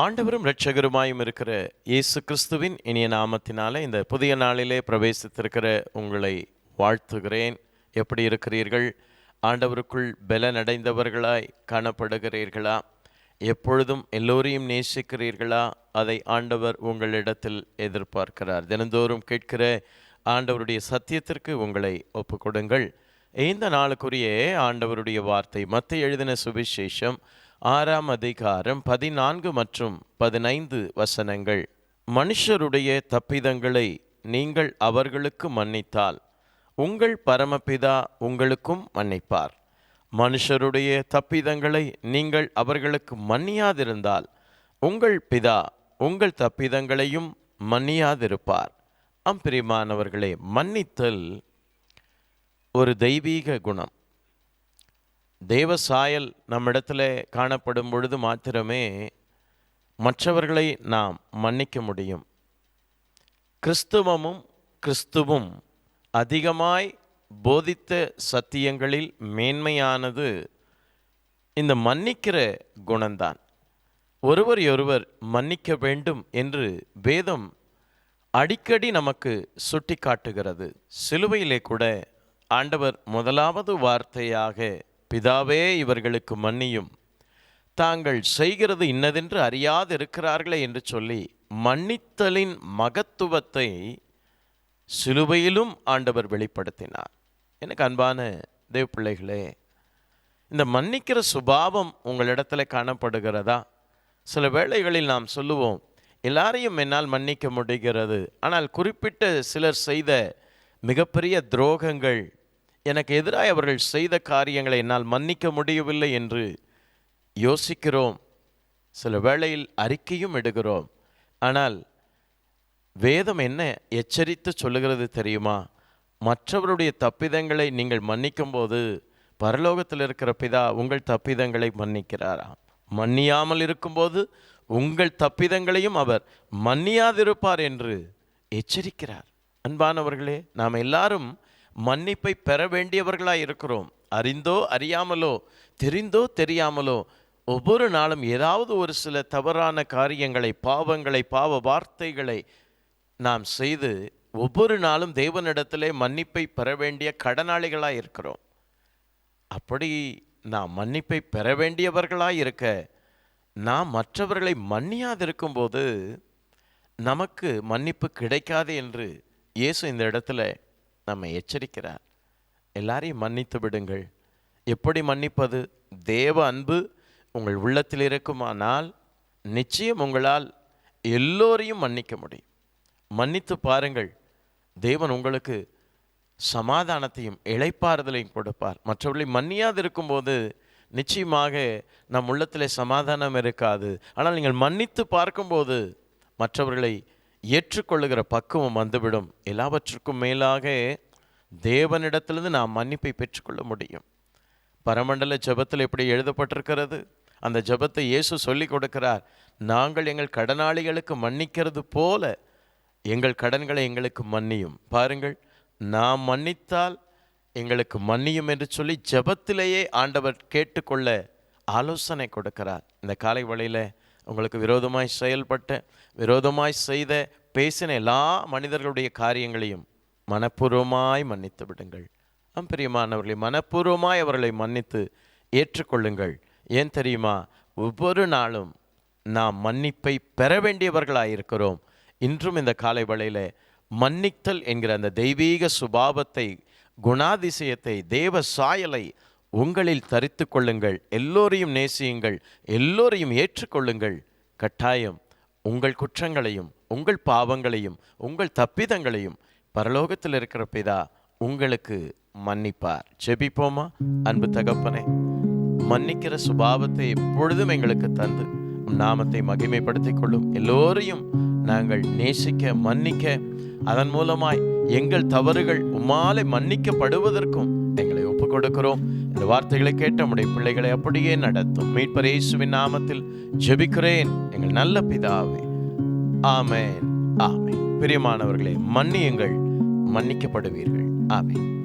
ஆண்டவரும் இரட்சகருமாயும் இருக்கிற இயேசு கிறிஸ்துவின் இனிய நாமத்தினாலே இந்த புதிய நாளிலே பிரவேசித்திருக்கிற உங்களை வாழ்த்துகிறேன். எப்படி இருக்கிறீர்கள்? ஆண்டவருக்குள் பலனடைந்தவர்களாய் காணப்படுகிறீர்களா? எப்பொழுதும் எல்லோரையும் நேசிக்கிறீர்களா? அதை ஆண்டவர் உங்களிடத்தில் எதிர்பார்க்கிறார். தினந்தோறும் கேட்கிற ஆண்டவருடைய சத்தியத்திற்கு உங்களை ஒப்புக்கொடுங்கள். இந்த நாளுக்குரிய ஆண்டவருடைய வார்த்தை மத்த எழுதின சுவிசேஷம் ஆறாம் அதிகாரம் பதினான்கு மற்றும் பதினைந்து வசனங்கள். மனுஷருடைய தப்பிதங்களை நீங்கள் அவர்களுக்கு மன்னித்தால் உங்கள் பரமபிதா உங்களுக்கும் மன்னிப்பார். மனுஷருடைய தப்பிதங்களை நீங்கள் அவர்களுக்கு மன்னியாதிருந்தால் உங்கள் பிதா உங்கள் தப்பிதங்களையும் மன்னியாதிருப்பார். அம்பிரிமானவர்களே மன்னித்தல் ஒரு தெய்வீக குணம். தேவ சாயல் நம்மிடத்தில் காணப்படும் பொழுது மாத்திரமே மற்றவர்களை நாம் மன்னிக்க முடியும். கிறிஸ்துவமும் கிறிஸ்துவும் அதிகமாய் போதித்த சத்தியங்களில் மேன்மையானது இந்த மன்னிக்கிற குணம்தான். ஒருவர் ஒருவர் மன்னிக்க வேண்டும் என்று வேதம் அடிக்கடி நமக்கு சுட்டி காட்டுகிறது சிலுவையிலே கூட ஆண்டவர் முதலாவது வார்த்தையாக பிதாவே இவர்களுக்கு மன்னியும். தாங்கள் செய்கிறது இன்னதென்று அறியாதிருக்கிறார்களே என்று சொல்லி மன்னித்தலின் மகத்துவத்தை சிலுவையிலும் ஆண்டவர் வெளிப்படுத்தினார். எனக்கு அன்பான தேவ பிள்ளைகளே இந்த மன்னிக்கிற சுபாவம் உங்களிடத்துல காணப்படுகிறதா? சில வேளைகளில் நாம் சொல்லுவோம் எல்லாரையும் என்னால் மன்னிக்க முடிகிறது. ஆனால் குறிப்பிட்ட சிலர் செய்த மிகப்பெரிய துரோகங்கள் எனக்கு எதிராக அவர்கள் செய்த காரியங்களை என்னால் மன்னிக்க முடியவில்லை என்று யோசிக்கிறோம். சில வேளையில் அறிக்கையும் எடுக்கிறோம். ஆனால் வேதம் என்ன எச்சரித்து சொல்லுகிறது தெரியுமா? மற்றவருடைய தப்பிதங்களை நீங்கள் மன்னிக்கும்போது பரலோகத்தில் இருக்கிற பிதா உங்கள் தப்பிதங்களை மன்னிக்கிறாராம் மன்னியாமல் இருக்கும்போது உங்கள் தப்பிதங்களையும் அவர் மன்னியாதிருப்பார் என்று எச்சரிக்கிறார். அன்பானவர்களே நாம் எல்லாரும் மன்னிப்பை பெற வேண்டியவர்களாக இருக்கிறோம். அறிந்தோ அறியாமலோ தெரிந்தோ தெரியாமலோ ஒவ்வொரு நாளும் ஏதாவது ஒரு சில தவறான காரியங்களை பாவங்களை பாவ வார்த்தைகளை நாம் செய்து ஒவ்வொரு நாளும் தேவனிடத்திலே மன்னிப்பை பெற வேண்டிய கடனாளிகளாக இருக்கிறோம். அப்படி நாம் மன்னிப்பை பெற வேண்டியவர்களாக இருக்க நாம் மற்றவர்களை மன்னியாதிருக்கும்போது நமக்கு மன்னிப்பு கிடைக்காது என்று இயேசு இந்த இடத்துல நம்மை எச்சரிக்கிறார். எல்லாரையும் மன்னித்து விடுங்கள். எப்படி மன்னிப்பது? தேவ அன்பு உங்கள் உள்ளத்தில் இருக்குமானால் நிச்சயம் உங்களால் எல்லோரையும் மன்னிக்க முடியும். மன்னித்து பாருங்கள். தேவன் உங்களுக்கு சமாதானத்தையும் இழைப்பாறுதலையும் கொடுப்பார். மற்றவர்களை மன்னியாது இருக்கும்போது நிச்சயமாக நம் உள்ளத்தில் சமாதானம் இருக்காது. ஆனால் நீங்கள் மன்னித்து பார்க்கும்போது மற்றவர்களை ஏற்றுக்கொள்ளுகிற பக்குவம் வந்துவிடும். எல்லாவற்றுக்கும் மேலாக தேவனிடத்திலிருந்து நாம் மன்னிப்பை பெற்றுக்கொள்ள முடியும். பரமண்டல ஜபத்தில் எப்படி எழுதப்பட்டிருக்கிறது? அந்த ஜபத்தை இயேசு சொல்லி கொடுக்கிறார். நாங்கள் எங்கள் கடனாளிகளுக்கு மன்னிக்கிறது போல எங்கள் கடன்களை எங்களுக்கு மன்னியும். பாருங்கள் நாம் மன்னித்தால் எங்களுக்கு மன்னியும் என்று சொல்லி ஜபத்திலேயே ஆண்டவர் கேட்டுக்கொள்ள ஆலோசனை கொடுக்கிறார். இந்த காலை வழியில் உங்களுக்கு விரோதமாய் செயல்பட்ட விரோதமாய் செய்த பேசின எல்லா மனிதர்களுடைய காரியங்களையும் மனப்பூர்வமாய் மன்னித்து விடுங்கள். அம்பிரியமானவர்களை மனப்பூர்வமாய் அவர்களை மன்னித்து ஏற்றுக்கொள்ளுங்கள். ஏன் தெரியுமா? ஒவ்வொரு நாளும் நாம் மன்னிப்பை பெற வேண்டியவர்களாக இருக்கிறோம். இன்றும் இந்த காலை வேளையில் மன்னித்தல் என்கிற அந்த தெய்வீக சுபாவத்தை குணாதிசயத்தை தேவ சாயலை உங்களில் தரித்து கொள்ளுங்கள் எல்லோரையும் நேசியுங்கள் எல்லோரையும் ஏற்றுக்கொள்ளுங்கள். கட்டாயம் உங்கள் குற்றங்களையும் உங்கள் பாவங்களையும் உங்கள் தப்பிதங்களையும் பரலோகத்தில் இருக்கிற பிதா உங்களுக்கு மன்னிப்பார். செபிப்போமா அன்பு தகப்பனே மன்னிக்கிற சுபாவத்தை எப்பொழுதும் எங்களுக்கு தந்து நாமத்தை மகிமைப்படுத்திக் கொள்ளும். எல்லோரையும் நாங்கள் நேசிக்க மன்னிக்க அதன் மூலமாய் எங்கள் தவறுகள் உமாலை மன்னிக்கப்படுவதற்கும் எங்களை ஒப்புக் கொடுக்கிறோம் இந்த வார்த்தைகளை கேட்ட நம்முடைய பிள்ளைகளை அப்படியே நடத்தும். மீட்பர் இயேசுவின் நாமத்தில் ஜெபிக்கிறேன். எங்கள் நல்ல பிதாவே. ஆமேன். ஆமென். பிரியமானவர்களே மன்னியுங்கள். மன்னிக்கப்படுவீர்கள். ஆமேன்.